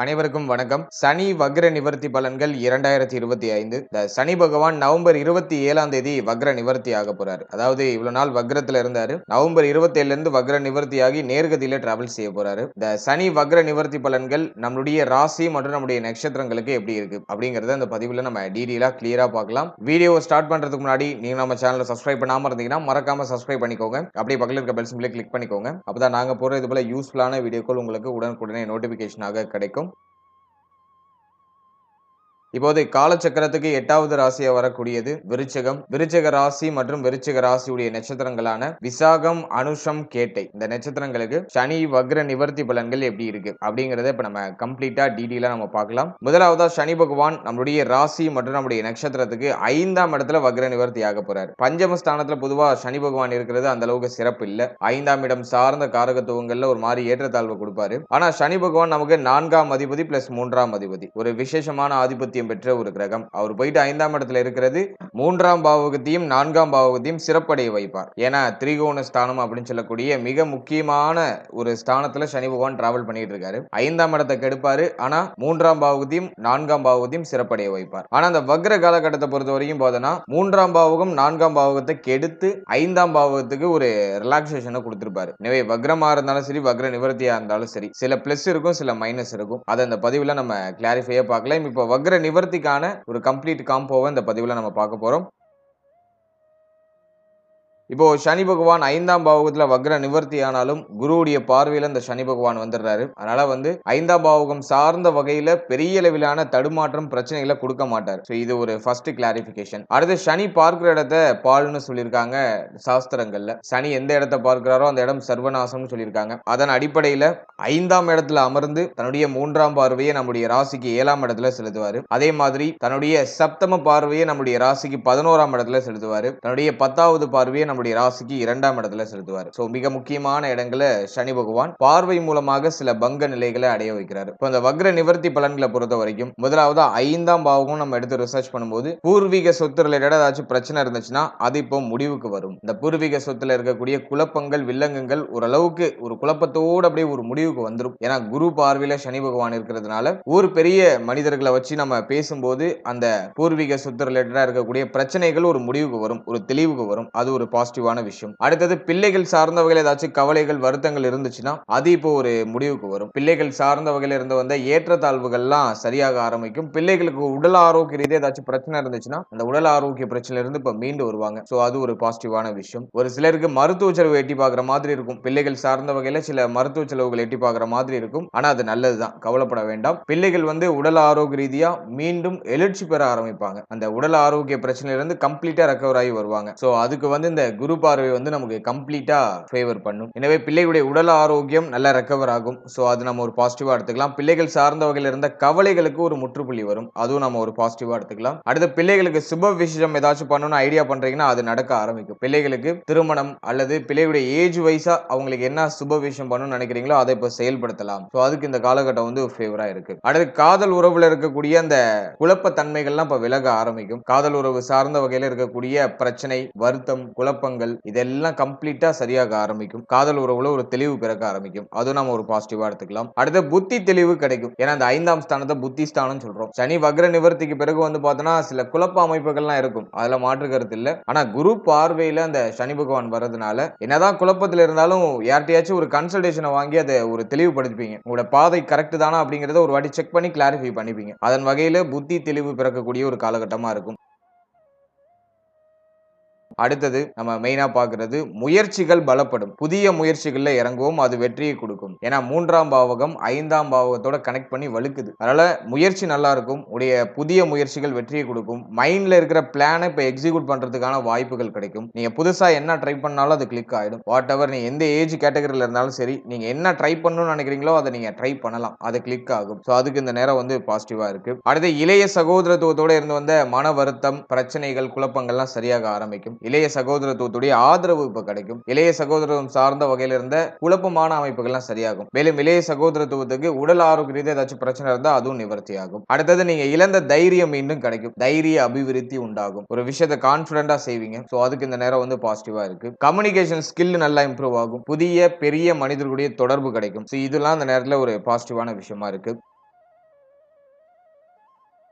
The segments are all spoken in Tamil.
அனைவருக்கும் வணக்கம். சனி வக்ர நிவர்த்தி பலன்கள் இரண்டாயிரத்தி இருபத்தி ஐந்து. இந்த சனி பகவான் நவம்பர் இருபத்தி ஏழாம் தேதி வக்ர நிவர்த்தி ஆக போறாரு. அதாவது இவ்வளவு நாள் வக்ரத்துல இருந்தாரு. நவம்பர் இருபத்தி ஏழுல இருந்து வக்ர நிவர்த்தி ஆகி நேர்கதியில டிராவல் செய்ய போறாரு. இந்த சனி வக்ர நிவர்த்தி பலன்கள் நம்மளுடைய ராசி மற்றும் நம்முடைய நட்சத்திரங்களுக்கு எப்படி இருக்கு அப்படிங்கறத அந்த பதிவுல நம்ம டீடெயிலா கிளியரா பார்க்கலாம். வீடியோ ஸ்டார்ட் பண்றதுக்கு முன்னாடி நீங்க நம்ம சேனலை சப்ஸ்கிரைப் பண்ணாம இருந்தீங்கன்னா மறக்காம சப்ஸ்கிரைப் பண்ணிக்கோங்க. அப்படியே பக்கத்தில் இருக்க பெல் சிம்பிளே கிளிக் பண்ணிக்கோங்க. அப்பதான் நாங்க போற இது போல யூஸ்ஃபுல்லான வீடியோக்கள் உங்களுக்கு உடனுக்குடனே நோட்டிபிகேஷனாக கிடைக்கும். இப்போது காலச்சக்கரத்துக்கு எட்டாவது ராசியா வரக்கூடியது விருச்சகம். விருச்சக ராசி மற்றும் விருச்சக ராசியுடைய நட்சத்திரங்களான விசாகம் அனுஷம் கேட்டை. இந்த நட்சத்திரங்களுக்கு சனி வக்ர நிவர்த்தி பலன்கள் எப்படி இருக்கு அப்படிங்கறத இப்ப நம்ம கம்ப்ளீட்டா டீடெயிலா நம்ம பார்க்கலாம். முதலாவதா சனி பகவான் நம்மளுடைய ராசி மற்றும் நம்முடைய நட்சத்திரத்துக்கு ஐந்தாம் இடத்துல வக்ர நிவர்த்தி ஆக போறாரு. பஞ்சம ஸ்தானத்துல பொதுவா சனி பகவான் இருக்கிறது அந்த அளவுக்கு சிறப்பு இல்ல. ஐந்தாம் இடம் சார்ந்த காரகத்துவங்கள்ல ஒரு மாதிரி ஏற்றத்தாழ்வு கொடுப்பாரு. ஆனா சனி பகவான் நமக்கு நான்காம் அதிபதி பிளஸ் மூன்றாம் அதிபதி. ஒரு விசேஷமான ஆதிபத்தியம் பெற்ற ஒரு கிரகம். அவர் போயிட்டு ஐந்தாம் இடத்துல இருக்கிறது. மூன்றாம் பாவகத்தையும் நான்காம் பாவகத்தையும் சிறப்படைய வைப்பார். ஏன்னா திரிகோண ஸ்தானம் அப்படின்னு சொல்லக்கூடிய மிக முக்கியமான ஒரு ஸ்தானத்துல சனி பகவான் டிராவல் பண்ணிட்டு இருக்காரு. ஐந்தாம் இடத்தை கெடுப்பாரு. ஆனா மூன்றாம் பாவகத்தையும் நான்காம் பாவகத்தையும் சிறப்படைய வைப்பார். ஆனா அந்த வக்ர காலகட்டத்தை பொறுத்த வரைக்கும் பார்த்தோன்னா மூன்றாம் பாவகம் நான்காம் பாவகத்தை கெடுத்து ஐந்தாம் பாவகத்துக்கு ஒரு ரிலாக்ஸேஷனை கொடுத்துருப்பாரு. எனவே வக்ரமா இருந்தாலும் சரி வக்ர நிவர்த்தியா இருந்தாலும் சரி சில பிளஸ் இருக்கும் சில மைனஸ் இருக்கும். அதை அந்த பதிவுல நம்ம கிளாரிஃபையா பார்க்கலாம். இப்போ வக்ர நிவர்த்திக்கான ஒரு கம்ப்ளீட் காம்போவை இந்த பதிவில் நம்ம பார்க்க போறோம். இப்போ சனி பகவான் ஐந்தாம் பாவகத்துல வக்ர நிவர்த்தி ஆனாலும் குருவுடைய பார்வையில இந்த சனி பகவான் வந்துடுறாரு. அதனால வந்து ஐந்தாம் பாவகம் சார்ந்த வகையில பெரிய அளவிலான தடுமாற்றம் பிரச்சனைகளை கொடுக்க மாட்டார். ஸோ இது ஒரு ஃபர்ஸ்ட் கிளாரிபிகேஷன் அடுத்து சனி பார்க்கிற இடத்த பால்னு சொல்லியிருக்காங்க சாஸ்திரங்கள்ல. சனி எந்த இடத்த பார்க்கிறாரோ அந்த இடம் சர்வநாசம்னு சொல்லியிருக்காங்க. அதன் அடிப்படையில ஐந்தாம் இடத்துல அமர்ந்து தன்னுடைய மூன்றாம் பார்வையை நம்முடைய ராசிக்கு ஏழாம் இடத்துல செலுத்துவாரு. அதே மாதிரி தன்னுடைய சப்தம பார்வையை நம்முடைய ராசிக்கு பதினோராம் இடத்துல செலுத்துவாரு. தன்னுடைய பத்தாவது பார்வையை நம்முடைய ராசிக்கு இரண்டாம் இடத்துல செலுத்துவார். சோ மிக முக்கியமான இடங்களை சனி பகவான் பார்வை மூலமாக சில பங்க நிலைகளை அடைய வைக்கிறார். இப்போ இந்த வக்ர நிவர்த்தி பலன்களை பொறுத்த வரைக்கும் முதலாவது ஐந்தாம் பாவகம் நம்ம எடுத்து ரிசர்ச் பண்ணும்போது பூர்வீக சொத்து ரிலேட்டட் ஏதாச்சும் பிரச்சனை இருந்துச்சுன்னா அது இப்போ முடிவுக்கு வரும். இந்த பூர்வீக சொத்துல இருக்கக்கூடிய குழப்பங்கள் வில்லங்கங்கள் ஓரளவுக்கு ஒரு குழப்பத்தோடு அப்படியே ஒரு முடிவுக்கு வந்துடும் ஏன்னா குரு பார்வையில சனி பகவான் இருக்கிறதுனால ஒரு பெரிய மனிதர்களை வச்சு நம்ம பேசும்போது அந்த பூர்வீக சொத்து ரிலேட்டடா இருக்கக்கூடிய பிரச்சனைகள் ஒரு முடிவுக்கு வரும் ஒரு தெளிவுக்கு வரும். அது ஒரு பாசிட்டிவான விஷயம். அடுத்தது பிள்ளைகள் சார்ந்த வகையில் ஏதாச்சும் கவலைகள் வருத்தங்கள் இருந்துச்சுன்னா அது இப்போ ஒரு முடிவுக்கு வரும். பிள்ளைகள் சார்ந்த வகையில் இருந்து வந்த ஏற்றத்தாழ்வுகள்லாம் சரியாக ஆரம்பிக்கும். பிள்ளைகளுக்கு உடல் ஆரோக்கிய ரீதியாக ஏதாச்சும் பிரச்சனை இருந்துச்சுன்னா அந்த உடல் ஆரோக்கிய பிரச்சனையில இருந்து இப்போ மீண்டு வருவாங்க. ஸோ அது ஒரு பாசிட்டிவான விஷயம். ஒரு சிலருக்கு மருத்துவ செலவு எட்டி பார்க்குற மாதிரி இருக்கும். பிள்ளைகள் சார்ந்த வகையில் சில மருத்துவ செலவுகள் எட்டி பார்க்குற மாதிரி இருக்கும். ஆனால் அது நல்லதுதான். கவலைப்பட வேண்டாம். பிள்ளைகள் வந்து உடல் ஆரோக்கிய ரீதியாக மீண்டும் எழுச்சி பெற ஆரம்பிப்பாங்க. அந்த உடல் ஆரோக்கிய பிரச்சனையிலிருந்து கம்ப்ளீட்டாக ரெக்கவர் ஆகி வருவாங்க. ஸோ அதுக்கு வந்து இந்த குரு பார்வை வந்து நமக்கு கம்ப்ளீட்டா ஃபேவர் பண்ணும். எனவே பிள்ளைகளுடைய உடல் ஆரோக்கியம் நல்லா ரெக்கவர் ஆகும். ஸோ அது நம்ம ஒரு பாசிட்டிவா எடுத்துக்கலாம். பிள்ளைகள் சார்ந்த வகையில் இருந்த கவலைகளுக்கு ஒரு முற்றுப்புள்ளி வரும். அதுவும் நம்ம ஒரு பாசிட்டிவா எடுத்துக்கலாம். அடுத்து பிள்ளைகளுக்கு சுப விஷயம் ஏதாச்சும் பண்ணணும்னு ஐடியா பண்றீங்கன்னா அது நடக்க ஆரம்பிக்கும். பிள்ளைகளுக்கு திருமணம் அல்லது பிள்ளைகளுடைய ஏஜ் வைஸா அவங்களுக்கு என்ன சுப விஷயம் பண்ணணும்னு நினைக்கிறீங்களோ அதை இப்போ செயல்படுத்தலாம். ஸோ அதுக்கு இந்த காலகட்டம் வந்து ஃபேவரா இருக்கு. அடுத்து காதல் உறவுல இருக்கக்கூடிய அந்த குழப்ப தன்மைகள்லாம் இப்போ விலக ஆரம்பிக்கும். காதல் உறவு சார்ந்த வகையில் இருக்கக்கூடிய பிரச்சனை வருத்தம் குழப்பங்கள் இதெல்லாம் கம்ப்ளீட்டா சரியாக ஆரம்பிக்கும். காதல் உறவுல ஒரு தெளிவு பிறக்க ஆரம்பிக்கும். அதுவும் நம்ம ஒரு பாசிட்டிவா எடுத்துக்கலாம். அடுத்து புத்தி தெளிவு கிடைக்கும். ஏன்னா அந்த ஐந்தாம் ஸ்தானத்தை புத்தி ஸ்தானம் சொல்றோம். சனி வக்ர நிவர்த்திக்கு பிறகு வந்து பார்த்தோன்னா சில குழப்ப அமைப்புகள்லாம் இருக்கும். அதுல மாற்று கருத்து இல்ல. ஆனா குரு பார்வையில அந்த சனி பகவான் வர்றதுனால என்னதான் குழப்பத்துல இருந்தாலும் யார்கிட்டயாச்சும் ஒரு கன்சல்டேஷனை வாங்கி அதை ஒரு தெளிவுபடுத்திப்பீங்க. உங்களோட பாதை கரெக்ட் தானா அப்படிங்கறத ஒரு வாட்டி செக் பண்ணி கிளாரிஃபை பண்ணிப்பீங்க. அதன் வகையில புத்தி தெளிவு பிறக்கக்கூடிய ஒரு காலகட்டமா இருக்கும். அடுத்தது நம்ம மெயினா பாக்குறது முயற்சிகள் பலப்படும். புதிய முயற்சிகள்ல இறங்குவோம் அது வெற்றியை கொடுக்கும். ஏன்னா மூன்றாம் பாவகம் ஐந்தாம் பாவகத்தோட கனெக்ட் பண்ணி வலுக்குது அதனால முயற்சி நல்லா இருக்கும் உடைய புதிய முயற்சிகள் வெற்றியை கொடுக்கும். மைண்ட்ல இருக்கிற பிளானை இப்ப எக்ஸிக்யூட் பண்றதுக்கான வாய்ப்புகள் கிடைக்கும். நீங்க புதுசா என்ன ட்ரை பண்ணாலும் அது கிளிக் ஆயிடும். வாட் எவர் நீ எந்த ஏஜ் கேட்டகரியில இருந்தாலும் சரி நீங்க என்ன ட்ரை பண்ணணும்னு நினைக்கிறீங்களோ அதை நீங்க ட்ரை பண்ணலாம். அது கிளிக் ஆகும். ஸோ அதுக்கு இந்த நேரம் வந்து பாசிட்டிவா இருக்கு. அடுத்து இளைய சகோதரத்துவத்தோட இருந்து வந்த மன வருத்தம் பிரச்சனைகள் குழப்பங்கள்லாம் சரியாக ஆரம்பிக்கும். இளைய சகோதரத்துவத்துடைய ஆதரவு இப்ப கிடைக்கும். இளைய சகோதரத்துவம் சார்ந்த வகையில இருந்த குழப்பமான அமைப்புகள்லாம் சரியாகும். மேலும் இளைய சகோதரத்துவத்துக்கு உடல் ஆரோக்கிய ரீதியாக ஏதாச்சும் பிரச்சனை இருந்தா அதுவும் நிவர்த்தி ஆகும் அடுத்தது நீங்க இழந்த தைரியம் மீண்டும் கிடைக்கும். தைரிய அபிவிருத்தி உண்டாகும். ஒரு விஷயத்தை கான்பிடண்டா செய்வீங்க. சோ அதுக்கு இந்த நேரம் வந்து பாசிட்டிவா இருக்கு. கம்யூனிகேஷன் ஸ்கில் நல்லா இம்ப்ரூவ் ஆகும். புதிய பெரிய மனிதர்களுடைய தொடர்பு கிடைக்கும். ஸோ இதெல்லாம் அந்த நேரத்துல ஒரு பாசிட்டிவான விஷயமா இருக்கு.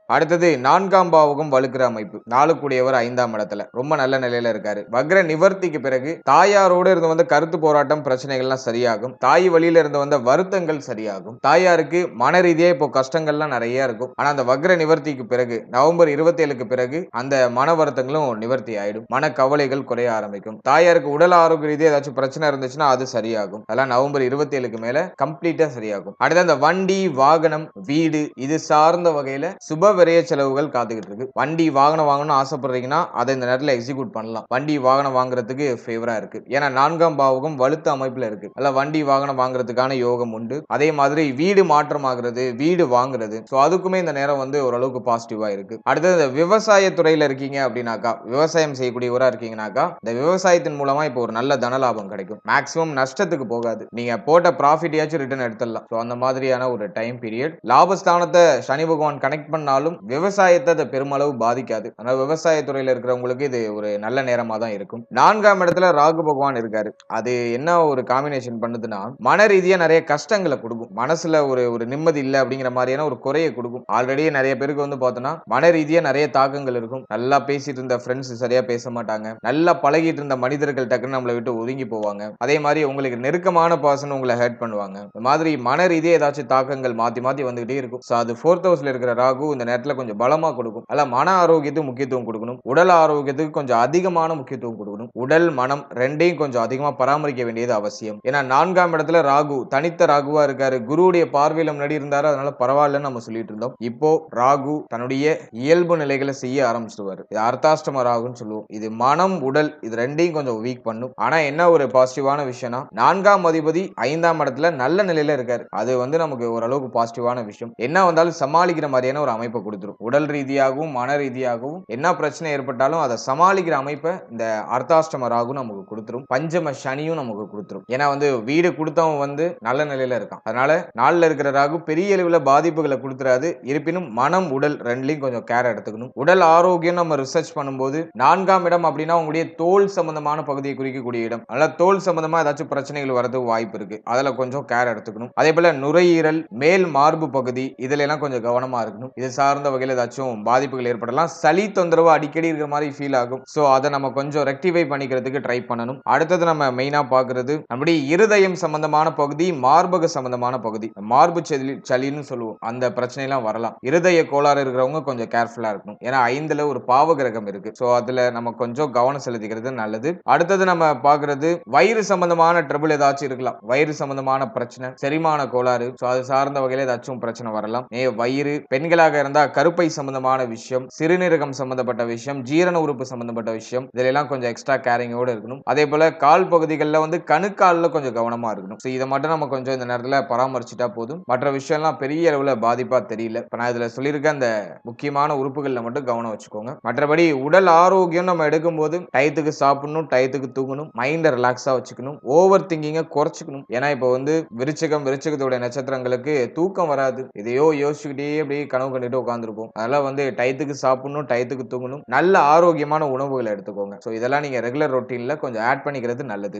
அடுத்தது நான்காம் பாவகம் வலுக்கிற அமைப்பு. நாளுக்குடையவர் ஐந்தாம் இடத்துல. ரொம்ப நல்ல நிலையில இருக்காரு. வக்ர நிவர்த்திக்கு பிறகு தாயாரோடு இருந்து வந்த கருத்து போராட்டம் பிரச்சனைகள்லாம் சரியாகும். தாய் வழியில இருந்து வந்த வருத்தங்கள் சரியாகும். தாயாருக்கு மன ரீதியா இப்போ கஷ்டங்கள்லாம் நிறைய இருக்கும். ஆனா அந்த வக்ர நிவர்த்திக்கு பிறகு நவம்பர் இருபத்தி ஏழுக்கு பிறகு அந்த மன வருத்தங்களும் நிவர்த்தி ஆயிடும். மன கவலைகள் குறைய ஆரம்பிக்கும். தாயாருக்கு உடல் ஆரோக்கிய ரீதியா ஏதாச்சும் பிரச்சனை இருந்துச்சுன்னா அது சரியாகும். அதெல்லாம் நவம்பர் இருபத்தி ஏழுக்கு மேல கம்ப்ளீட்டா சரியாகும். அடுத்து அந்த வண்டி வாகனம் வீடு இது சார்ந்த வகையில சுப விரய செலவுகள் காத்துக்கிட்டு இருக்கு. வண்டி வாகனம் வாங்கணும்னு ஆசைப்படுறீங்கன்னா அதை இந்த நேரத்தில் எக்ஸிக்யூட் பண்ணலாம். வண்டி வாகனம் வாங்குறதுக்கு ஃபேவரா இருக்கு. ஏன்னா நான்காம் பாவகம் வலுத்த அமைப்புல இருக்கு. அல்ல வண்டி வாகனம் வாங்குறதுக்கான யோகம் உண்டு. அதே மாதிரி வீடு மாற்றம் ஆகுறது வீடு வாங்குறது. ஸோ அதுக்குமே இந்த நேரம் வந்து ஓரளவுக்கு பாசிட்டிவா இருக்கு. அடுத்தது இந்த விவசாய துறையில இருக்கீங்க அப்படின்னாக்கா விவசாயம் செய்யக்கூடியவரா இருக்கீங்கன்னாக்கா இந்த விவசாயத்தின் மூலமா இப்போ ஒரு நல்ல தன லாபம் கிடைக்கும். மேக்ஸிமம் நஷ்டத்துக்கு போகாது. நீங்க போட்ட ப்ராஃபிட்யாச்சும் ரிட்டர்ன் எடுத்துடலாம். ஸோ அந்த மாதிரியான ஒரு டைம் பீரியட் லாபஸ்தானத்தை சனி பகவான் கனெக்ட் பண்ணாலும் விவசாயத்தை அதை பெருமளவு பாதிக்காது. ஆனால் விவசாயத்துறையில இருக்கிறவங்களுக்கு இது ஒரு நல்ல நேரமா தான் இருக்கும். நான்காம் இடத்துல ராகு பகவான் இருக்காரு. அது என்ன ஒரு காம்பினேஷன் பண்ணுதுன்னா மன ரீதியா நிறைய கஷ்டங்களை கொடுக்கும். மனசுல ஒரு ஒரு நிம்மதி இல்லை அப்படிங்கிற மாதிரியான ஒரு குறையை கொடுக்கும். ஆல்ரெடி நிறைய பேருக்கு வந்து பார்த்தோம்னா மன ரீதியா நிறைய தாக்கங்கள் இருக்கும். நல்லா பேசிட்டு இருந்த ஃப்ரெண்ட்ஸ் சரியா பேச மாட்டாங்க. நல்லா பழகிட்டு இருந்த மனிதர்கள் டக்குன்னு நம்மளை விட்டு ஒதுங்கி போவாங்க. அதே மாதிரி உங்களுக்கு நெருக்கமான பர்சன் உங்களை ஹர்ட் பண்ணுவாங்க. இந்த மாதிரி மன ரீதியாக ஏதாச்சும் தாக்கங்கள் மாத்தி மாத்தி வந்துகிட்டே இருக்கும். ஸோ அது ஃபோர்த் ஹவுஸ்ல இருக்கிற ராகு இந்த நேரத்தில் கொஞ்சம் பலமாக கொடுக்கும். அல்ல மன ஆரோக்கியத்துக்கு முக்கியத்துவம் கொடுக்கணும். உடல் ஆரோக்கியத்துக்கு கொஞ்சம் அதிகமான முக்கியத்துவம் கொடுக்கணும். உடல் மனம் ரெண்டையும் கொஞ்சம் அதிகமாக பராமரிக்க வேண்டியது அவசியம். ஏன்னா நான்காம் இடத்துல ராகு தனித்த ராகுவா இருக்காரு. குருவுடைய பார்வையில் முன்னாடி இருந்தாரு. அதனால பரவாயில்லன்னு நம்ம சொல்லிட்டு இருந்தோம். இப்போ ராகு தன்னுடைய இயல்பு நிலைகளை செய்ய ஆரம்பிச்சிருவாரு. இது அர்த்தாஷ்டம ராகுன்னு சொல்லுவோம். இது மனம் உடல் இது ரெண்டையும் கொஞ்சம் வீக் பண்ணும். ஆனா என்ன ஒரு பாசிட்டிவான விஷயம்னா நான்காம் அதிபதி ஐந்தாம் இடத்துல நல்ல நிலையில இருக்காரு. அது வந்து நமக்கு ஓரளவுக்கு பாசிட்டிவான விஷயம். என்ன வந்தாலும் சமாளிக்கிற மாதிரியான ஒரு அமைப்பை கொடுத்துரும். உடல் ரீதியாகவும் மன ரீதியாகவும் என்ன பிரச்சனை ஏற்பட்டாலும் அதை சமாளிக்கிற அமைப்பை இந்த அர்த்தாஷ்டம ராகு நமக்கு கொடுத்துரும். பஞ்சம சனியும் நமக்கு கொடுத்துரும். ஏன்னா வந்து வீடு கொடுத்தவன் வந்து நல்ல நிலையில இருக்கான். அதனால நாளில் இருக்கிற ராகு பெரிய அளவில் பாதிப்புகளை கொடுத்துறாது. இருப்பினும் மனம் உடல் ரெண்டுலையும் கொஞ்சம் கேர் எடுத்துக்கணும். உடல் ஆரோக்கியம் நம்ம ரிசர்ச் பண்ணும்போது நான்காம் இடம் அப்படின்னா உங்களுடைய தோல் சம்பந்தமான பகுதியை குறிக்கக்கூடிய இடம். அதனால தோல் சம்பந்தமா ஏதாச்சும் பிரச்சனைகள் வரதுக்கு வாய்ப்பு இருக்கு. அதுல கொஞ்சம் கேர் எடுத்துக்கணும். அதே போல நுரையீரல் மேல் மார்பு பகுதி இதுல எல்லாம் கொஞ்சம் கவனமா இருக்கணும். இது சார்ந்த வகையில் ஏதாச்சும் பாதிப்புகள் ஏற்படலாம். சளி தொந்தரவு அடிக்கடி இருக்கிற மாதிரி ஃபீல் ஆகும். ஸோ அதை நம்ம கொஞ்சம் ரெக்டிஃபை பண்ணிக்கிறதுக்கு ட்ரை பண்ணணும். அடுத்தது நம்ம மெயினாக பார்க்கறது நம்முடைய இருதயம் சம்பந்தமான பகுதி மார்பக சம்பந்தமான பகுதி. மார்பு சளி சளின்னு சொல்லுவோம். அந்த பிரச்சனைலாம் வரலாம். இருதய கோளாறு இருக்கிறவங்க கொஞ்சம் கேர்ஃபுல்லாக இருக்கணும். ஏன்னா ஐந்துல ஒரு பாவ கிரகம் இருக்கு. ஸோ அதில் நம்ம கொஞ்சம் கவனம் செலுத்திக்கிறது நல்லது. அடுத்தது நம்ம பார்க்கறது வயிறு சம்பந்தமான ட்ரபிள் ஏதாச்சும் இருக்கலாம். வயிறு சம்பந்தமான பிரச்சனை செரிமான கோளாறு. ஸோ அது சார்ந்த வகையில் ஏதாச்சும் பிரச்சனை வரலாம். ஏ வயிறு பெண்களாக இருந்தால் கருப்பை சம்பந்தமான விஷயம் சிறுநீரகம் சம்பந்தப்பட்ட விஷயம் ஜீரண உறுப்பு சம்பந்தப்பட்ட விஷயம் இதெல்லாம் கொஞ்சம் எக்ஸ்ட்ரா கேரிங்கோட இருக்கணும். அதே போல கால் பகுதிகளில் வந்து கணுக்காலில் கொஞ்சம் கவனமா இருக்கணும். ஸோ இதை மட்டும் நம்ம கொஞ்சம் இந்த நேரத்தில் பராமரிச்சுட்டா போதும். மற்ற விஷயம்லாம் பெரிய அளவில் பாதிப்பா தெரியல. இப்போ நான் இதில் சொல்லியிருக்க அந்த முக்கியமான உறுப்புகளில் மட்டும் கவனம் வச்சுக்கோங்க. மற்றபடி உடல் ஆரோக்கியம் நம்ம எடுக்கும்போது டயத்துக்கு சாப்பிடணும் டயத்துக்கு தூங்கணும் மைண்டை ரிலாக்ஸாக வச்சுக்கணும் ஓவர் திங்கிங்கை குறைச்சிக்கணும். ஏன்னா இப்போ வந்து விருச்சகம் விருச்சிகத்தோட நட்சத்திரங்களுக்கு தூக்கம் வராது. இதையோ யோசிச்சுக்கிட்டே அப்படியே கனவு கண்டுட்டு உட்காந்துருப்போம் அதெல்லாம் வந்து டயத்துக்கு சாப்பிடணும் டயத்துக்கு தூங்கணும். நல்ல ஆரோக்கியமான உணவுகளை எடுத்துக்கோங்க. ஸோ இதெல்லாம் நீங்கள் ரெகுலர் ரொட்டீனில் கொஞ்சம் ஆட் பண்ணிக்கிறது நல்லது.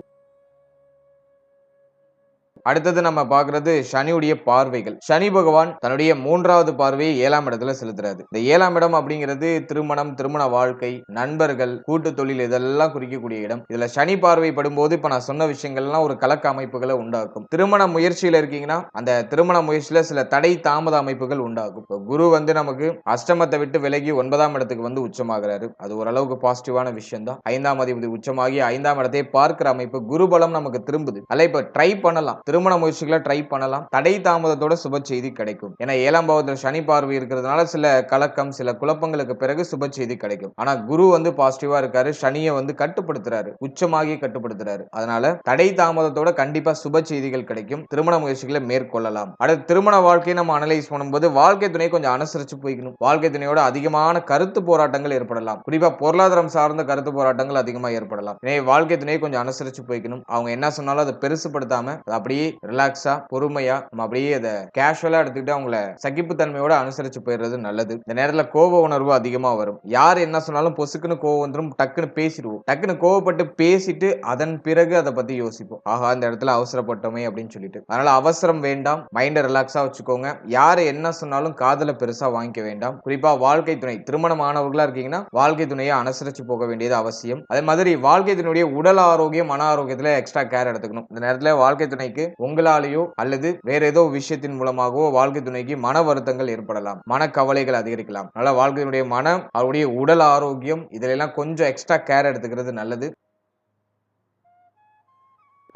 அடுத்தது நம்ம பார்க்கறது சனியுடைய பார்வைகள். சனி பகவான் தன்னுடைய மூன்றாவது பார்வையை ஏழாம் இடத்துல செலுத்துறாரு. இந்த ஏழாம் இடம் அப்படிங்கிறது திருமணம் திருமண வாழ்க்கை நண்பர்கள் கூட்டு தொழில் இதெல்லாம் குறிக்கக்கூடிய இடம். இதுல சனி பார்வை படும்போது இப்ப நான் சொன்ன விஷயங்கள்லாம் ஒரு கலக்க அமைப்புகளை உண்டாக்கும். திருமண முயற்சியில இருக்கீங்கன்னா அந்த திருமண முயற்சியில சில தடை தாமத அமைப்புகள் உண்டாகும் இப்போ குரு வந்து நமக்கு அஷ்டமத்தை விட்டு விலகி ஒன்பதாம் இடத்துக்கு வந்து உச்சமாகிறாரு. அது ஓரளவுக்கு பாசிட்டிவான விஷயம் தான் ஐந்தாம் அதிபதி உச்சமாகி ஐந்தாம் இடத்தை பார்க்கிற அமைப்பு குருபலம் நமக்கு திரும்புது. அல்ல இப்ப ட்ரை பண்ணலாம். திருமண முயற்சிகளை ட்ரை பண்ணலாம். தடை தாமதத்தோட சுப செய்தி கிடைக்கும். ஏன்னா ஏழாம் பாவத்தில் சனி பார்வை இருக்கிறதுனால சில கலக்கம் சில குழப்பங்களுக்கு பிறகு சுப செய்தி கிடைக்கும். ஆனா குரு வந்து பாசிட்டிவா இருக்காரு. சனியை வந்து கட்டுப்படுத்துறாரு. உச்சமாகி கட்டுப்படுத்துறாரு. அதனால தடை தாமதத்தோட கண்டிப்பா சுப செய்திகள் கிடைக்கும். திருமண முயற்சிகளை மேற்கொள்ளலாம். அடுத்து திருமண வாழ்க்கையை நம்ம அனலைஸ் பண்ணும்போது வாழ்க்கை துணை கொஞ்சம் அனுசரிச்சு போய்க்கணும். வாழ்க்கை துணையோட அதிகமான கருத்து போராட்டங்கள் ஏற்படலாம். குறிப்பா பொருளாதாரம் சார்ந்த கருத்து போராட்டங்கள் அதிகமா ஏற்படலாம். எனவே வாழ்க்கை துணையை கொஞ்சம் அனுசரிச்சு போய்க்கணும். அவங்க என்ன சொன்னாலும் அதை பெருசுப்படுத்தாம அப்படியே அப்படியே ரிலாக்ஸா பொறுமையா நம்ம அப்படியே அதை கேஷுவலா எடுத்துக்கிட்டு அவங்கள சகிப்புத்தன்மையோட அனுசரிச்சு போயிடுறது நல்லது. இந்த நேரத்துல கோப உணர்வு அதிகமா வரும். யார் என்ன சொன்னாலும் பொசுக்குன்னு கோவம் வந்துடும் டக்குன்னு பேசிடுவோம். டக்குன்னு கோவப்பட்டு பேசிட்டு அதன் பிறகு அதை பத்தி யோசிப்போம். ஆஹா இந்த இடத்துல அவசரப்பட்டோமே அப்படின்னு சொல்லிட்டு. அதனால அவசரம் வேண்டாம். மைண்டை ரிலாக்ஸா வச்சுக்கோங்க. யார் என்ன சொன்னாலும் காதல பெருசா வாங்கிக்க வேண்டாம். குறிப்பா வாழ்க்கை துணை திருமணமானவர்களா இருக்கீங்கன்னா வாழ்க்கை துணையை அனுசரிச்சு போக வேண்டியது அவசியம். அதே மாதிரி வாழ்க்கை துணையுடைய உடல் ஆரோக்கியம் மன ஆரோக்கியத்துல எக்ஸ்ட்ரா கேர் எடுத்துக்கணும். இந்த நேரத்துல வாழ்க்கை துணைக்கு உங்களாலேயோ அல்லது வேற ஏதோ விஷயத்தின் மூலமாகவோ வாழ்க்கை துணைக்கு மன வருத்தங்கள் ஏற்படலாம். மன கவலைகள் அதிகரிக்கலாம். அதனால வாழ்க்கையினுடைய மனம் அவருடைய உடல் ஆரோக்கியம் இதுல எல்லாம் கொஞ்சம் எக்ஸ்ட்ரா கேர் எடுத்துக்கிறது நல்லது.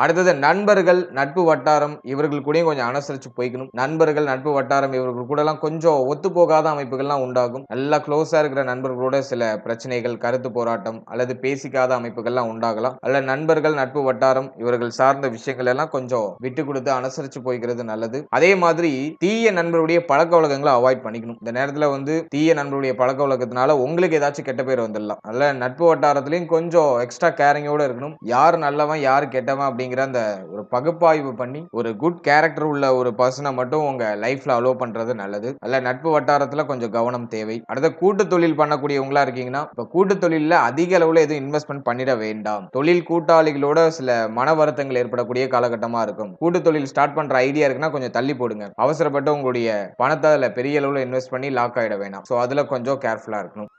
அடுத்தது நண்பர்கள் நட்பு வட்டாரம் இவர்கள் கூடயும் கொஞ்சம் அனுசரிச்சு போய்க்கணும். நண்பர்கள் நட்பு வட்டாரம் இவர்கள் கூட எல்லாம் கொஞ்சம் ஒத்து போகாத அமைப்புகள்லாம் உண்டாகும். நல்லா க்ளோஸா இருக்கிற நண்பர்களோட சில பிரச்சனைகள் கருத்து போராட்டம் அல்லது பேசிக்காத அமைப்புகள்லாம் உண்டாகலாம். அல்ல நண்பர்கள் நட்பு வட்டாரம் இவர்கள் சார்ந்த விஷயங்கள் எல்லாம் கொஞ்சம் விட்டு கொடுத்து அனுசரிச்சு போய்க்கிறது நல்லது. அதே மாதிரி தீய நண்பருடைய பழக்க வழக்கங்களை அவாய்ட் பண்ணிக்கணும். இந்த நேரத்துல வந்து தீய நண்பருடைய பழக்க வழக்கத்தினால உங்களுக்கு ஏதாச்சும் கெட்ட பேர் வந்துடலாம். அல்ல நட்பு வட்டாரத்திலையும் கொஞ்சம் எக்ஸ்ட்ரா கேரிங்கோட இருக்கணும். யார் நல்லவன் யார் கெட்டவன் அப்படிங்கிற அந்த ஒரு பகுப்பாய்வு பண்ணி ஒரு குட் கேரக்டர் உள்ள ஒரு பர்சனை மட்டும் உங்க லைஃப்ல அலோவ் பண்றது நல்லது. அல்ல நட்பு வட்டாரத்துல கொஞ்சம் கவனம் தேவை. அடுத்த கூட்டு தொழில் பண்ணக்கூடியவங்களா இருக்கீங்கன்னா இப்ப கூட்டு தொழில அதிக அளவுல எதுவும் இன்வெஸ்ட்மெண்ட் பண்ணிட வேண்டாம். தொழில் கூட்டாளிகளோட சில மன வருத்தங்கள் ஏற்படக்கூடிய காலகட்டமா இருக்கும். கூட்டு தொழில் ஸ்டார்ட் பண்ற ஐடியா இருக்குன்னா கொஞ்சம் தள்ளி போடுங்க. அவசரப்பட்டு உங்களுடைய பணத்தை அதுல பெரிய அளவுல இன்வெஸ்ட் பண்ணி லாக் ஆயிட வேணாம். ஸோ அதுல கொஞ்சம் கேர்ஃபுல்லா இருக்கணும்.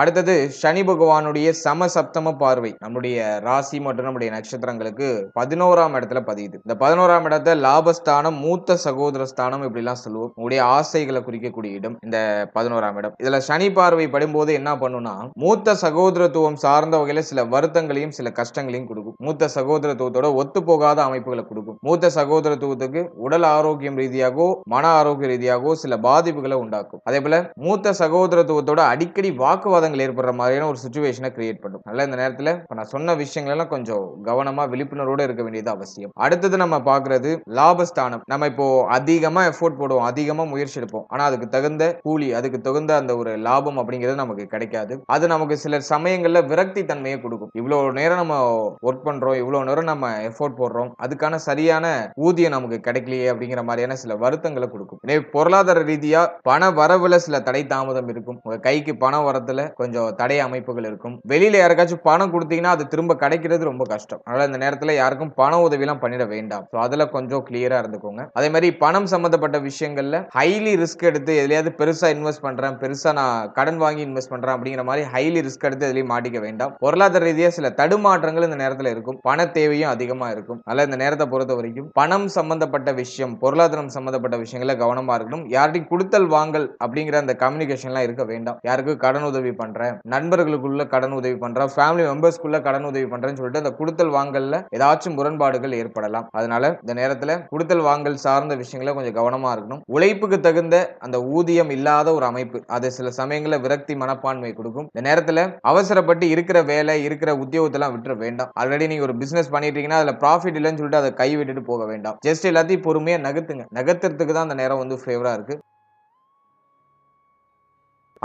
அடுத்தது சனி பகவானுடைய சமசப்தம பார்வை. நம்முடைய ராசி மற்றும் நம்முடைய நட்சத்திரங்களுக்கு பதினோராம் இடத்துல பதியுது. இந்த பதினோராம் இடத்தை லாபஸ்தானம் மூத்த சகோதர ஸ்தானம் இப்படிலாம் சொல்லுவோம். உங்களுடைய ஆசைகளை குறிக்கக்கூடிய இடம் இந்த பதினோராம் இடம். இதுல சனி பார்வை படும்போது என்ன பண்ணும்னா மூத்த சகோதரத்துவம் சார்ந்த வகையில சில வருத்தங்களையும் சில கஷ்டங்களையும் கொடுக்கும். மூத்த சகோதரத்துவத்தோட ஒத்து போகாத அமைப்புகளை கொடுக்கும். மூத்த சகோதரத்துவத்துக்கு உடல் ஆரோக்கியம் ரீதியாகவோ மன ஆரோக்கிய ரீதியாகவோ சில பாதிப்புகளை உண்டாக்கும். அதே போல மூத்த சகோதரத்துவத்தோட அடிக்கடி வாக்குவாதம் வாக்குவாதங்கள் ஏற்படுற மாதிரியான ஒரு சுச்சுவேஷனை கிரியேட் பண்ணும். நல்ல இந்த நேரத்தில் இப்போ நான் சொன்ன விஷயங்கள் எல்லாம் கொஞ்சம் கவனமாக விழிப்புணர்வோடு இருக்க வேண்டியது அவசியம். அடுத்தது நம்ம பாக்குறது லாபஸ்தானம். நம்ம இப்போ அதிகமாக எஃபோர்ட் போடுவோம் அதிகமாக முயற்சி எடுப்போம். ஆனால் அதுக்கு தகுந்த கூலி அதுக்கு தகுந்த அந்த ஒரு லாபம் அப்படிங்கிறது நமக்கு கிடைக்காது. அது நமக்கு சில சமயங்களில் விரக்தி தன்மையை கொடுக்கும். இவ்வளோ நேரம் நம்ம ஒர்க் பண்ணுறோம் இவ்வளோ நேரம் நம்ம எஃபோர்ட் போடுறோம் அதுக்கான சரியான ஊதியம் நமக்கு கிடைக்கலையே அப்படிங்கிற மாதிரியான சில வருத்தங்களை கொடுக்கும். எனவே பொருளாதார ரீதியாக பண வரவில் சில தடை தாமதம் இருக்கும். உங்கள் கைக்கு பணம் வரத்தில் கொஞ்சம் தடை அமைப்புகள் இருக்கும். வெளியில யாருக்காச்சும் பணம் கொடுத்தீங்கன்னா அது திரும்ப கிடைக்கிறது ரொம்ப கஷ்டம். அதனால இந்த நேரத்துல யாருக்கும் பண உதவி எல்லாம் பண்ணிட வேண்டாம். ஸோ அதுல கொஞ்சம் கிளியரா இருந்துக்கோங்க. அதே மாதிரி பணம் சம்பந்தப்பட்ட விஷயங்கள்ல ஹைலி ரிஸ்க் எடுத்து எதுலையாவது பெருசா இன்வெஸ்ட் பண்றேன் பெருசா நான் கடன் வாங்கி இன்வெஸ்ட் பண்றேன் அப்படிங்கிற மாதிரி ஹைலி ரிஸ்க் எடுத்து எதுலையும் மாட்டிக்க வேண்டாம். பொருளாதார ரீதியா சில தடுமாற்றங்கள் இந்த நேரத்துல இருக்கும். பண தேவையும் அதிகமா இருக்கும். அதனால இந்த நேரத்தை பொறுத்த வரைக்கும் பணம் சம்பந்தப்பட்ட விஷயம் பொருளாதாரம் சம்பந்தப்பட்ட விஷயங்களை கவனமா இருக்கணும். யார்ட்டையும் கொடுத்தல் வாங்கல் அப்படிங்கிற அந்த கம்யூனிகேஷன்லாம் இருக்க வேண்டாம். யாருக்கு கடன் உதவி பண்றேன் நண்பர்களுக்குள்ள கடன் உதவி பண்றேன் ஃபேமிலி மெம்பர்ஸ்க்குள்ள கடன் உதவி பண்றேன்னு சொல்லிட்டு அந்த கொடுத்தல் வாங்கல்ல ஏதாச்சும் முரண்பாடுகள் ஏற்படலாம். அதனால இந்த நேரத்துல கொடுத்தல் வாங்கல் சார்ந்த விஷயங்கள கொஞ்சம் கவனமா இருக்கணும். உழைப்புக்கு தகுந்த அந்த ஊதியம் இல்லாத ஒரு அமைப்பு அது சில சமயங்களில் விரக்தி மனப்பான்மை கொடுக்கும். இந்த நேரத்துல அவசரப்பட்டு இருக்கிற வேலை இருக்கிற உத்தியோகத்தெல்லாம் விட்டுற வேண்டாம். ஆல்ரெடி நீங்க ஒரு பிசினஸ் பண்ணிட்டீங்கன்னா அதுல ப்ராஃபிட் இல்லைன்னு சொல்லிட்டு அதை கை விட்டுட்டு போக வேண்டாம். ஜஸ்ட் எல்லாத்தையும் பொறுமையா நகர்த்துங்க. நகர்த்துறதுக்கு தான் அந்த நேரம் வந்து ஃபேவரா இருக்கு.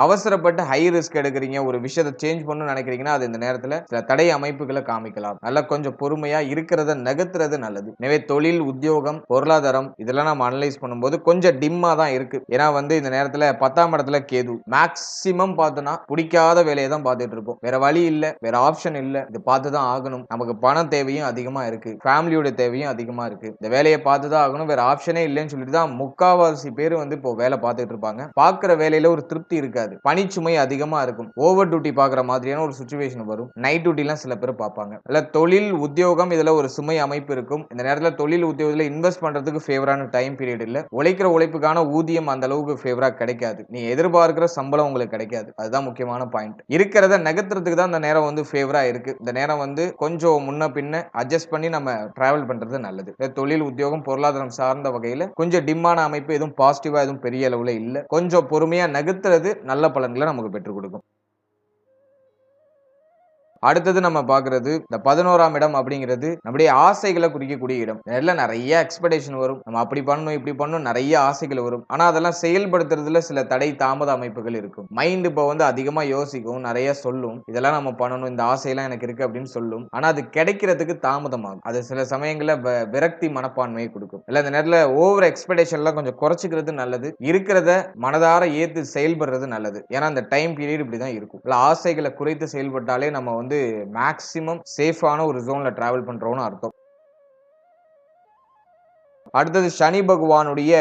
அவசரப்பட்டு ஹை ரிஸ்க் எடுக்கிறீங்க ஒரு விஷயத்தை சேஞ்ச் பண்ணணும்னு நினைக்கிறீங்கன்னா அது இந்த நேரத்தில் சில தடை அமைப்புகளை காமிக்கலாம். நல்லா கொஞ்சம் பொறுமையா இருக்கிறத நகர்த்துறது நல்லது. எனவே தொழில் உத்தியோகம் பொருளாதாரம் இதெல்லாம் நம்ம அனலைஸ் பண்ணும்போது கொஞ்சம் டிம்மா தான் இருக்கு. ஏன்னா வந்து இந்த நேரத்துல பத்தாம் இடத்துல கேது. மேக்சிமம் பார்த்தோன்னா பிடிக்காத வேலையை தான் பார்த்துட்டு இருப்போம். வேற வழி இல்ல வேற ஆப்ஷன் இல்ல. இது பார்த்து தான் ஆகணும். நமக்கு பண தேவையும் அதிகமா இருக்கு. ஃபேமிலியோட தேவையும் அதிகமா இருக்கு. இந்த வேலையை பார்த்து தான் ஆகணும். வேற ஆப்ஷனே இல்லைன்னு சொல்லிட்டு தான் முக்காவாசி பேர் வந்து இப்போ வேலை பார்த்துட்டு இருப்பாங்க. பார்க்குற வேலையில ஒரு திருப்தி இருக்காது. பணிச்சுமை அதிகமா இருக்கும். ஓவர் டியூட்டி பார்க்குற மாதிரியான ஒரு சுச்சுவேஷன் வரும். நைட் டியூட்டிலாம் சில பேர் பார்ப்பாங்க. இல்ல தொழில் உத்தியோகம் இதுல ஒரு சுமை அமைப்பு இருக்கும். இந்த நேரத்துல தொழில் உத்தியோகத்துல இன்வெஸ்ட் பண்றதுக்கு ஃபேவரான டைம் பீரியட் இல்ல. உழைக்கிற உழைப்புக்கான ஊதியம் அந்த அளவுக்கு ஃபேவரா கிடைக்காது. நீ எதிர்பார்க்கிற சம்பளம் உங்களுக்கு கிடைக்காது. அதுதான் முக்கியமான பாயிண்ட் இருக்கிறத நகர்த்துறதுக்கு தான் இந்த நேரம் வந்து ஃபேவரா இருக்கு. இந்த நேரம் வந்து கொஞ்சம் முன்ன பின்ன அட்ஜஸ்ட் பண்ணி நம்ம டிராவல் பண்றது நல்லது. தொழில் உத்தியோகம் பொருளாதாரம் சார்ந்த வகையில கொஞ்சம் டிம்மான அமைப்பு எதுவும் பாசிட்டிவா எதுவும் பெரிய அளவுல இல்ல. கொஞ்சம் பொறுமையா நகர்த்துறது நல்ல பலன்களை நமக்கு பெற்றுக் கொடுக்கும். அடுத்தது நம்ம பாக்குறது இந்த பதினோராம் இடம் அப்படிங்கிறது நம்முடைய ஆசைகளை குறிக்கக்கூடிய இடம். இதுல நிறைய எக்ஸ்பெக்டேஷன் வரும். நம்ம அப்படி பண்ணணும் இப்படி பண்ணணும் நிறைய ஆசைகள் வரும். ஆனா அதெல்லாம் செயல்படுத்துறதுல சில தடை தாமத அமைப்புகள் இருக்கும். மைண்ட் இப்போ வந்து அதிகமா யோசிக்கும் நிறைய சொல்லும். இதெல்லாம் நம்ம பண்ணணும் இந்த ஆசையெல்லாம் எனக்கு இருக்கு அப்படின்னு சொல்லும். ஆனா அது கிடைக்கிறதுக்கு தாமதமாகும். அது சில சமயங்களில் வ- விரக்தி மனப்பான்மையை கொடுக்கும். இல்ல இந்த நேரத்தில் ஓவர் எக்ஸ்பெக்டேஷன்லாம் கொஞ்சம் குறைச்சிக்கிறது நல்லது. இருக்கிறத மனதார ஏத்து செயல்படுறது நல்லது. ஏன்னா அந்த டைம் பீரியட் இப்படிதான் இருக்கும். இல்ல ஆசைகளை குறைத்து செயல்பட்டாலே நம்ம வந்து மேக்சிமம் சேஃபான ஒரு ஜோனில் டிராவல் பண்ணுறோன்னு அர்த்தம். அடுத்தது சனி பகவானுடைய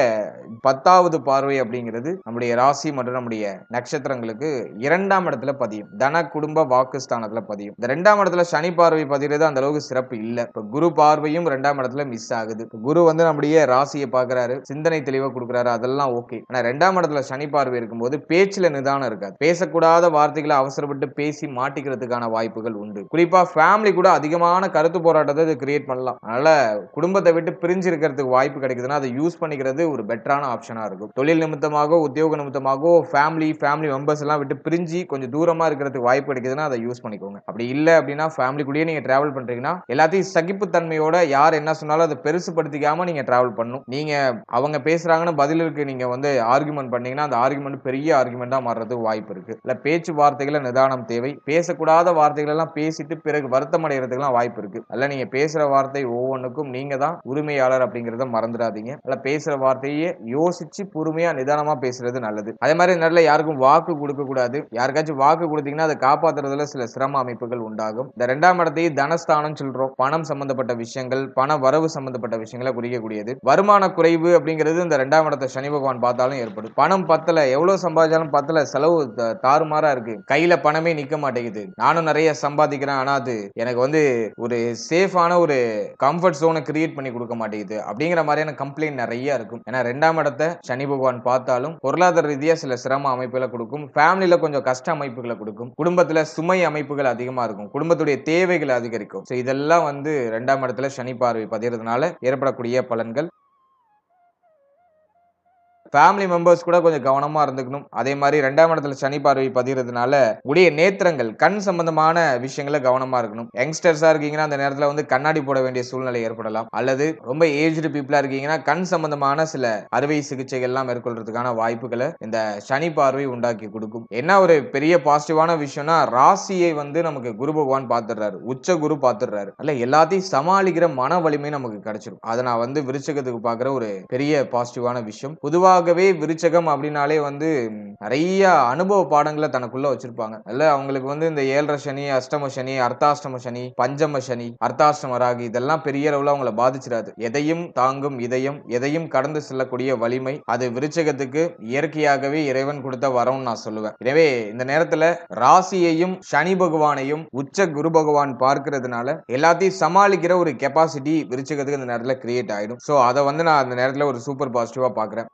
பத்தாவது பார்வை அப்படிங்கிறது நம்முடைய ராசி மற்றும் நம்முடைய நட்சத்திரங்களுக்கு இரண்டாம் இடத்துல பதியும். தன குடும்ப வாக்குஸ்தானத்துல பதியும். இந்த ரெண்டாம் இடத்துல சனி பார்வை பதிகிறது அந்த அளவுக்கு சிறப்பு இல்ல. இப்ப குரு பார்வையும் ரெண்டாம் இடத்துல மிஸ் ஆகுது. குரு வந்து நம்முடைய ராசியை பாக்குறாரு சிந்தனை தெளிவா கொடுக்குறாரு. அதெல்லாம் ஓகே ஆனா ரெண்டாம் இடத்துல சனி பார்வை இருக்கும்போது பேச்சுல நிதானம் இருக்காது. பேசக்கூடாத வார்த்தைகளை அவசரப்பட்டு பேசி மாட்டிக்கிறதுக்கான வாய்ப்புகள் உண்டு. குறிப்பா ஃபேமிலி கூட அதிகமான கருத்து போராட்டத்தை இது கிரியேட் பண்ணலாம். அதனால குடும்பத்தை விட்டு பிரிஞ்சு இருக்கிறதுக்கு வாய்ப்பு கிடைக்குதுன்னா அதை யூஸ் பண்ணிக்கிறது ஒரு பெட்டரான ஆப்ஷனாக இருக்கும். தொழில் நிமித்தமாகவோ உத்தியோக நிமித்தமாகவோ ஃபேமிலி ஃபேமிலி மெம்பர்ஸ் எல்லாம் விட்டு பிரிஞ்சு கொஞ்சம் தூரமாக இருக்கிறதுக்கு வாய்ப்பு கிடைக்குதுன்னா அதை யூஸ் பண்ணிக்கோங்க. அப்படி இல்லை அப்படின்னா ஃபேமிலி கூடயே நீங்கள் ட்ராவல் பண்ணுறீங்கன்னா எல்லாத்தையும் சகிப்புத்தன்மையோட யார் என்ன சொன்னாலும் அதை பெருசுப்படுத்திக்காமல் நீங்கள் ட்ராவல் பண்ணணும். நீங்கள் அவங்க பேசுகிறாங்கன்னு பதிலுக்கு நீங்கள் வந்து ஆர்குமெண்ட் பண்ணீங்கன்னா அந்த ஆர்குமெண்ட் பெரிய ஆர்குமெண்ட்டாக மாறுறதுக்கு வாய்ப்பு இருக்குது இல்லை பேச்சு வார்த்தைகளை நிதானம் தேவை. பேசக்கூடாத வார்த்தைகள் எல்லாம் பேசிட்டு பிறகு வருத்தம் அடைகிறதுக்குலாம் வாய்ப்பு இருக்குது அல்ல நீங்கள் பேசுகிற வார்த்தை ஒவ்வொன்றுக்கும் நீங்கள் தான் உரிமையாளர் அப்படிங்கிறத மறந்துடாதீங்க. அல்ல பேசுற வார்த்தையே யோசிச்சு பொறுமையா நிதானமா பேசுறது நல்லது. அதே மாதிரி நல்ல யாருக்கும் வாக்கு கொடுக்க கூடாது. யாருக்காச்சும் வாக்கு கொடுத்தீங்கன்னா அதை காப்பாத்துறதுல சில சிரம அமைப்புகள் உண்டாகும். இந்த ரெண்டாம் இடத்தையும் தனஸ்தானம் சொல்றோம். பணம் சம்பந்தப்பட்ட விஷயங்கள் பண வரவு சம்பந்தப்பட்ட விஷயங்களை குறிக்கக்கூடியது. வருமான குறைவு அப்படிங்கிறது இந்த ரெண்டாம் இடத்தை சனி பகவான் பார்த்தாலும் ஏற்படும். பணம் பத்தல எவ்வளவு சம்பாதிச்சாலும் பத்தல செலவு தாறுமாறா இருக்கு. கையில பணமே நிக்க மாட்டேங்குது. நானும் நிறைய சம்பாதிக்கிறேன். ஆனா அது எனக்கு வந்து ஒரு சேஃபான ஒரு கம்ஃபர்ட் ஜோனை கிரியேட் பண்ணி கொடுக்க மாட்டேங்குது. அப்படிங்கிற மாதிரியான கம்ப்ளைண்ட் நிறைய இருக்கும். ஏன்னா ரெண்டாம் இடத்தை சனி பகவான் பார்த்தாலும் பொருளாதார ரீதியா சில சிரம அமைப்புகளை கொடுக்கும். ஃபேமிலியில கொஞ்சம் கஷ்ட அமைப்புகளை கொடுக்கும். குடும்பத்துல சுமை அமைப்புகள் அதிகமா இருக்கும். குடும்பத்துடைய தேவைகள் அதிகரிக்கும். ஸோ இதெல்லாம் வந்து ரெண்டாம் இடத்துல சனி பார்வை பதிகிறதுனால ஏற்படக்கூடிய பலன்கள். ஃபேமிலி மெம்பர்ஸ் கூட கொஞ்சம் கவனமா இருந்துக்கணும். அதே மாதிரி ரெண்டாம் இடத்துல சனி பார்வை பதிகிறதுனால உடைய நேத்திரங்கள் கண் சம்பந்தமான விஷயங்கள கவனமா இருக்கணும். யங்ஸ்டர்ஸா இருக்கீங்கன்னா அந்த நேரத்துல வந்து கண்ணாடி போட வேண்டிய சூழ்நிலை ஏற்படலாம். அல்லது ரொம்ப ஏஜ்டு பீப்புளா இருக்கீங்கன்னா கண் சம்பந்தமான சில அறுவை சிகிச்சைகள்லாம் மேற்கொள்றதுக்கான வாய்ப்புகளை இந்த சனி பார்வை உண்டாக்கி கொடுக்கும். என்ன ஒரு பெரிய பாசிட்டிவான விஷயம்னா ராசியை வந்து நமக்கு குரு பகவான் பார்த்துடுறாரு. உச்ச குரு பார்த்துடுறாரு. அல்ல எல்லாத்தையும் சமாளிக்கிற மன வலிமை நமக்கு கிடைச்சிடும் அதை நான் வந்து விருச்சகத்துக்கு பார்க்குற ஒரு பெரிய பாசிட்டிவான விஷயம். பொதுவாக பொதுவாகவே விருச்சகம் அப்படின்னாலே வந்து நிறைய அனுபவ பாடங்களை தனக்குள்ள வச்சிருப்பாங்க. அல்ல அவங்களுக்கு வந்து இந்த ஏழரை சனி அஷ்டம சனி அர்த்தாஷ்டம சனி பஞ்சம சனி அர்த்தாஷ்டம ராகு இதெல்லாம் பெரிய அளவுல அவங்கள பாதிச்சிடாது. எதையும் தாங்கும் இதயம் எதையும் கடந்து செல்லக்கூடிய வலிமை அது விருச்சகத்துக்கு இயற்கையாகவே இறைவன் கொடுத்த வரம்னு நான் சொல்லுவேன். எனவே இந்த நேரத்துல ராசியையும் சனி பகவானையும் உச்ச குரு பகவான் பார்க்கறதுனால எல்லாத்தையும் சமாளிக்கிற ஒரு கெப்பாசிட்டி விருச்சகத்துக்கு இந்த நேரத்துல கிரியேட் ஆயிடும். சோ அதை வந்து நான் அந்த நேரத்துல ஒரு சூப்பர் பாசிட்டிவா பாக்குறேன்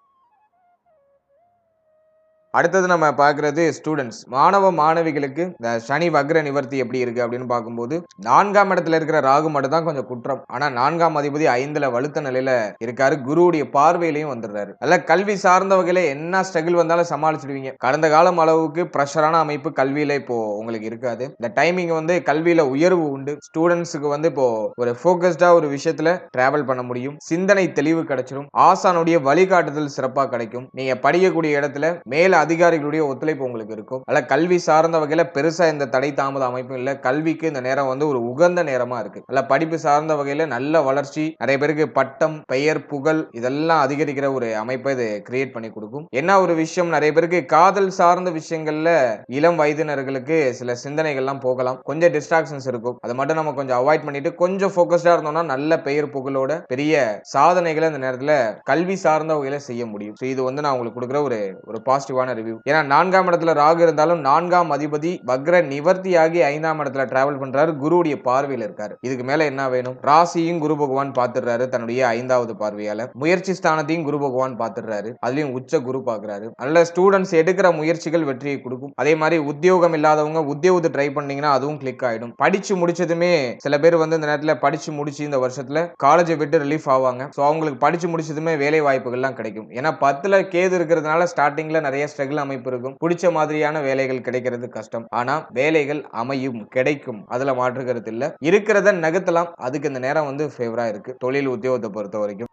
அடுத்தது நம்ம பார்க்குறது ஸ்டூடெண்ட்ஸ் மாணவ மாணவிகளுக்கு இந்த சனி வக்ர நிவர்த்தி எப்படி இருக்கு அப்படின்னு பார்க்கும்போது நான்காம் இடத்துல இருக்கிற ராகு மட்டும் தான் கொஞ்சம் குற்றம். ஆனா நான்காம் அதிபதி ஐந்துல வலுத்த நிலையில இருக்காரு. குருவுடைய பார்வையிலையும் வந்துடுறாரு. அல்ல கல்வி சார்ந்த வகையில என்ன ஸ்ட்ரகிள் வந்தாலும் சமாளிச்சிடுவீங்க. கடந்த காலம் அளவுக்கு ப்ரெஷரான அமைப்பு கல்வியில இப்போ உங்களுக்கு இருக்காது. இந்த டைமிங் வந்து கல்வியில உயர்வு உண்டு. ஸ்டூடெண்ட்ஸுக்கு வந்து இப்போ ஒரு ஃபோக்கஸ்டா ஒரு விஷயத்துல டிராவல் பண்ண முடியும். சிந்தனை தெளிவு கிடைச்சிடும் ஆசானுடைய வழிகாட்டுதல் சிறப்பாக கிடைக்கும். நீங்க படிக்கக்கூடிய இடத்துல மேல அதிகாரிகளுடைய ஒத்துழைப்பு உங்களுக்கு இருக்கும். அல்ல கல்வி சார்ந்த வகையில பெருசா இந்த தடை தாமத அமைப்பும் இல்ல. கல்விக்கு இந்த நேரம் வந்து ஒரு உகந்த நேரமா இருக்கு. அல்ல படிப்பு சார்ந்த வகையில நல்ல வளர்ச்சி நிறைய பேருக்கு பட்டம் பெயர் புகழ் இதெல்லாம் அதிகரிக்கிற ஒரு அமைப்பை இது கிரியேட் பண்ணி கொடுக்கும். என்ன ஒரு விஷயம் நிறைய பேருக்கு காதல் சார்ந்த விஷயங்கள்ல இளம் வயதினர்களுக்கு சில சிந்தனைகள்லாம் போகலாம். கொஞ்சம் டிஸ்ட்ராக்ஷன்ஸ் இருக்கும். அதை மட்டும் நம்ம கொஞ்சம் அவாய்ட் பண்ணிட்டு கொஞ்சம் ஃபோக்கஸ்டா இருந்தோம்னா நல்ல பெயர் புகழோட பெரிய சாதனைகளை இந்த நேரத்துல கல்வி சார்ந்த வகையில செய்ய முடியும். ஸோ இது வந்து நான் உங்களுக்கு கொடுக்குற ஒரு ஒரு பாசிட்டிவான ரிவ்யூ ஏன்னா நான்காம் இடத்துல ராகு இருந்தாலும் நான்காம் அதிபதி வக்ர நிவர்த்தியாகி ஐந்தாம் இடத்துல டிராவல் பண்றாரு. குருவுடைய பார்வையில் இருக்காரு. இதுக்கு மேல என்ன வேணும்? ராசியும் குரு பகவான் பார்த்துடுறாரு தன்னுடைய ஐந்தாவது பார்வையால. முயற்சி ஸ்தானத்தையும் குரு பகவான் பார்த்துடுறாரு. அதுலயும் உச்ச குரு பாக்குறாரு நல்ல ஸ்டூடெண்ட்ஸ் எடுக்கிற முயற்சிகள் வெற்றியை கொடுக்கும். அதே மாதிரி உத்தியோகம் இல்லாதவங்க உத்தியோகத்தை ட்ரை பண்ணீங்கன்னா அதுவும் கிளிக் ஆயிடும். படிச்சு முடிச்சதுமே சில பேர் வந்து இந்த நேரத்துல படிச்சு முடிச்சு இந்த வருஷத்துல காலேஜை விட்டு ரிலீஃப் ஆவாங்க. ஸோ அவங்களுக்கு படிச்சு முடிச்சதுமே வேலை வாய்ப்புகள்லாம் கிடைக்கும். ஏன்னா பத்துல கேது இருக்கிறதுனால ஸ்டார்டிங்ல நிறைய ஸ்ட்ரெஸ் ஸ்ட்ரகிள் அமைப்பு இருக்கும் பிடிச்ச மாதிரியான வேலைகள் கிடைக்கிறது கஷ்டம். ஆனா வேலைகள் அமையும் கிடைக்கும். அதுல மாற்று கருத்து இல்ல. இருக்கிறத நகர்த்தலாம். அதுக்கு இந்த நேரம் வந்து ஃபேவரா இருக்கு. தொழில் உத்தியோகத்தை பொறுத்த வரைக்கும்.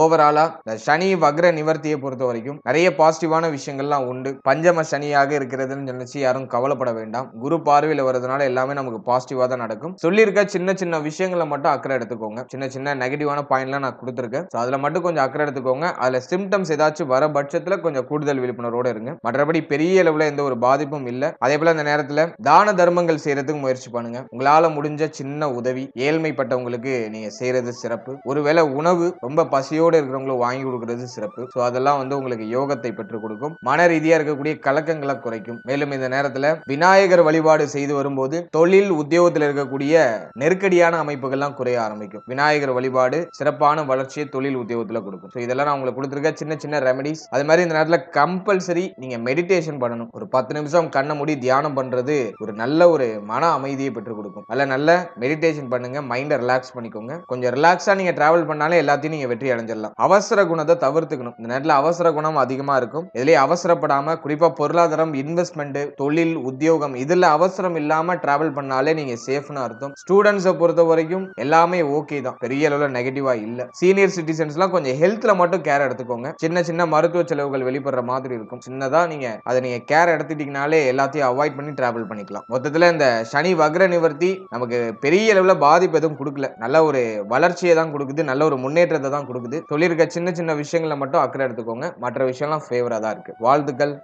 ஓவராலா இந்த சனி வக்ர நிவர்த்தியை பொறுத்த வரைக்கும் நிறைய பாசிட்டிவான விஷயங்கள்லாம் உண்டு. பஞ்சம சனியாக இருக்கிறதுன்னு நினைச்சு யாரும் கவலைப்பட வேண்டாம். குரு பார்வையில் வரதுனால எல்லாமே நமக்கு பாசிட்டிவா தான் நடக்கும். சொல்லியிருக்க சின்ன சின்ன விஷயங்களை மட்டும் அக்கறை எடுத்துக்கோங்க. சின்ன சின்ன நெகட்டிவான பாயிண்ட்லாம் நான் கொடுத்துருக்கேன். ஸோ அதில் மட்டும் கொஞ்சம் அக்கறை எடுத்துக்கோங்க. அதில் சிம்டம்ஸ் ஏதாச்சும் வர பட்சத்தில் கொஞ்சம் கூடுதல் விழிப்புணர்வோடு இருங்க. மற்றபடி பெரிய அளவில் எந்த ஒரு பாதிப்பும் இல்லை. அதே போல இந்த நேரத்தில் தான தர்மங்கள் செய்யறதுக்கு முயற்சி பண்ணுங்க. உங்களால முடிஞ்ச சின்ன உதவி ஏழ்மைப்பட்டவங்களுக்கு நீங்க செய்யறது சிறப்பு. ஒருவேளை உணவு ரொம்ப பசி பசியோடு இருக்கிறவங்களுக்கு வாங்கி கொடுக்கறது சிறப்பு. ஸோ அதெல்லாம் வந்து உங்களுக்கு யோகத்தை பெற்றுக் கொடுக்கும். மன ரீதியாக இருக்கக்கூடிய கலக்கங்களை குறைக்கும். மேலும் இந்த நேரத்தில் விநாயகர் வழிபாடு செய்து வரும்போது தொழில் உத்தியோகத்தில் இருக்கக்கூடிய நெருக்கடியான அமைப்புகள்லாம் குறைய ஆரம்பிக்கும். விநாயகர் வழிபாடு சிறப்பான வளர்ச்சியை தொழில் உத்தியோகத்தில் கொடுக்கும். ஸோ இதெல்லாம் நான் உங்களுக்கு கொடுத்துருக்க சின்ன சின்ன ரெமெடிஸ் அது மாதிரி இந்த நேரத்தில் கம்பல்சரி நீங்க மெடிடேஷன் பண்ணணும். ஒரு பத்து நிமிஷம் கண்ணை மூடி தியானம் பண்றது ஒரு நல்ல ஒரு மன அமைதியை பெற்றுக் கொடுக்கும். அதில் நல்ல மெடிடேஷன் பண்ணுங்க. மைண்டை ரிலாக்ஸ் பண்ணிக்கோங்க. கொஞ்சம் ரிலாக்ஸா நீங்க டிராவல் பண்ணாலே எல்லாத்தையும் நீங்க வெற்றி அடைஞ்சிடலாம். அவசர குணத்தை தவிர்த்துக்கணும். இந்த நேரத்தில் அவசர குணம் அதிகமாக இருக்கும். இதுலயே அவசரப்படாம குறிப்பாக பொருளாதாரம் இன்வெஸ்ட்மெண்ட் தொழில் உத்தியோகம் இதில் அவசரம் இல்லாம டிராவல் பண்ணாலே நீங்க சேஃப்னு அர்த்தம். ஸ்டூடெண்ட்ஸை பொறுத்த வரைக்கும் எல்லாமே ஓகே தான். பெரிய அளவில் நெகட்டிவா இல்லை. சீனியர் சிட்டிசன்ஸ்லாம் கொஞ்சம் ஹெல்த்ல மட்டும் கேர் எடுத்துக்கோங்க. சின்ன சின்ன மருத்துவ செலவுகள் வெளிப்படுற மாதிரி இருக்கும். சின்னதாக நீங்க அதை நீங்க கேர் எடுத்துட்டீங்கனாலே எல்லாத்தையும் அவாய்ட் பண்ணி டிராவல் பண்ணிக்கலாம். மொத்தத்தில் இந்த சனி வக்ர நிவர்த்தி நமக்கு பெரிய அளவில் பாதிப்பு எதுவும் கொடுக்கல. நல்ல ஒரு வளர்ச்சியை தான் கொடுக்குது. நல்ல ஒரு முன்னேற்றத்தை தான் கொடுக்குது. சொல்லியிருக்க சின்ன சின்ன விஷயங்களை மட்டும் அக்கறை எடுத்துக்கோங்க. மற்ற விஷயம்லாம் ஃபேவரா தான் இருக்கு. வாழ்த்துக்கள்.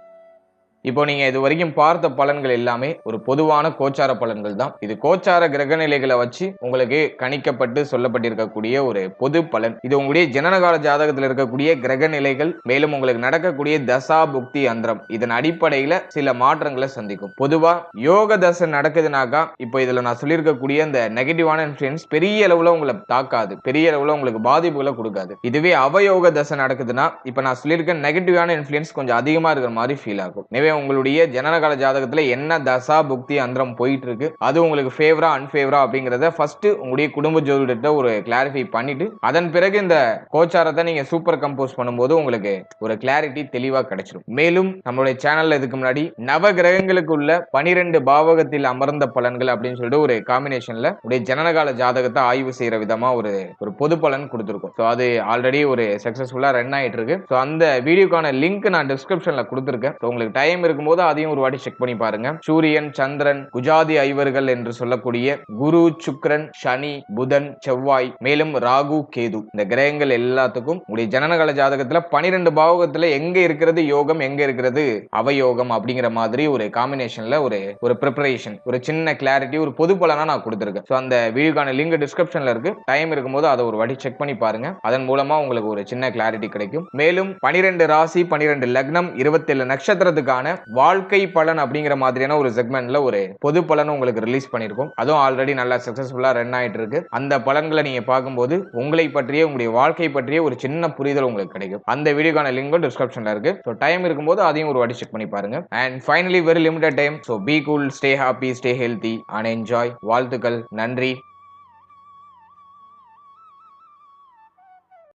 இப்போ நீங்க இது வரைக்கும் பார்த்த பலன்கள் எல்லாமே ஒரு பொதுவான கோச்சார பலன்கள் தான். இது கோச்சார கிரக நிலைகளை வச்சு உங்களுக்கு கணிக்கப்பட்டு சொல்லப்பட்டிருக்கக்கூடிய ஒரு பொது பலன். இது உங்களுடைய ஜனனகால ஜாதகத்தில் இருக்கக்கூடிய கிரக நிலைகள் மேலும் உங்களுக்கு நடக்கக்கூடிய தசா புக்தி அந்தரம். இதன் அடிப்படையில சில மாற்றங்களை சந்திக்கும். பொதுவா யோக தசை நடக்குதுனாக்கா இப்போ இதுல நான் சொல்லியிருக்கக்கூடிய இந்த நெகட்டிவான இன்ஃபுளுன்ஸ் பெரிய அளவுல உங்களை தாக்காது. பெரிய அளவுல உங்களுக்கு பாதிப்புகளை கொடுக்காது. இதுவே அவயோக தசை நடக்குதுன்னா இப்போ நான் சொல்லியிருக்க நெகட்டிவான இன்ஃபுளுன்ஸ் கொஞ்சம் அதிகமா இருக்கிற மாதிரி ஃபீல் ஆகும். எனவே உங்களுடைய ஜனனகால ஜாதகத்துல என்ன தசா புக்தி அந்தரம் போயிட்டு இருக்கு அது உங்களுக்கு ஃபேவரா அன்ஃபேவரா அப்படிங்கறத ஃபர்ஸ்ட் உங்களுடைய குடும்ப ஜோதிடத்தை ஒரு கிளாரிஃபை பண்ணிட்டு அதன் பிறகு இந்த கோச்சாரத்தை நீங்க சூப்பர் கம்போஸ் பண்ணும்போது உங்களுக்கு ஒரு கிளாரிட்டி தெளிவா கிடைச்சிடும் மேலும் நம்மளுடைய சேனல்ல இதுக்கு முன்னாடி நவ கிரகங்களுக்கு உள்ள பனிரெண்டு பாவகத்தில் அமர்ந்த பலன்கள் அப்படின்னு சொல்லிட்டு ஒரு காம்பினேஷன்ல உடைய ஜனனகால ஜாதகத்தை ஆய்வு செய்யற விதமா ஒரு ஒரு பொது பலன் கொடுத்துருக்கோம். ஸோ அது ஆல்ரெடி ஒரு சக்சஸ்ஃபுல்லா ரன் ஆயிட்டு இருக்கு ஸோ அந்த வீடியோக்கான லிங்க் நான் டிஸ்கிரிப்ஷன்ல கொடுத்துருக்கேன். ஸோ உங்களுக்கு டைம் இருக்கும்போது அதையும் ஒரு வாட்டி செக் பண்ணி பாருங்க. சூரியன் சந்திரன் குஜாதி ஐவர்கள் என்று சொல்லக்கூடிய குரு சுக்ரன் சனி புதன் செவ்வாய் மேலும் ராகு கேது. இந்த கிரகங்கள் எல்லாத்துக்கும் உங்களுடைய ஜனனகால ஜாதகத்துல பனிரெண்டு பாவகத்துல எங்க இருக்கிறது யோகம் எங்க இருக்கிறது அவயோகம் அப்படிங்கிற மாதிரி ஒரு காம்பினேஷன்ல ஒரு ஒரு ப்ரிப்பரேஷன் ஒரு சின்ன கிளாரிட்டி ஒரு பொது பலனா நான் கொடுத்துருக்கேன். ஸோ அந்த வீடியோக்கான லிங்க் டிஸ்கிரிப்ஷன்ல இருக்கு. டைம் இருக்கும்போது அதை ஒரு வாட்டி செக் பண்ணி பாருங்க. அதன் மூலமா உங்களுக்கு ஒரு சின்ன கிளாரிட்டி கிடைக்கும். மேலும் பனிரெண்டு ராசி பனிரெண்டு லக்னம் இருபத்தேழு நட்சத்திரத்துக்கான வாழ்க்கை பலன் அப்படிங்கிற மாதிரியான ஒரு செக்மெண்ட்ல ஒரு பொது பலன் உங்களுக்கு ரிலீஸ் பண்ணிருக்கோம். அதுவும் ஆல்ரெடி நல்லா சக்சஸ்ஃபுல்லா ரன் ஆயிட்டு இருக்கு. அந்த பலன்களை நீங்க பார்க்கும்போது உங்களை பற்றிய உங்களுடைய வாழ்க்கை பற்றிய ஒரு சின்ன புரிதல் உங்களுக்கு கிடைக்கும். அந்த வீடியோக்கான லிங்கும் டிஸ்கிரிப்ஷன்ல இருக்கு. ஸோ டைம் இருக்கும்போது அதையும் ஒரு வாட்டி செக் பண்ணி பாருங்க. And finally very limited time so be cool stay happy stay healthy and enjoy வாழ்த்துக்கள். நன்றி.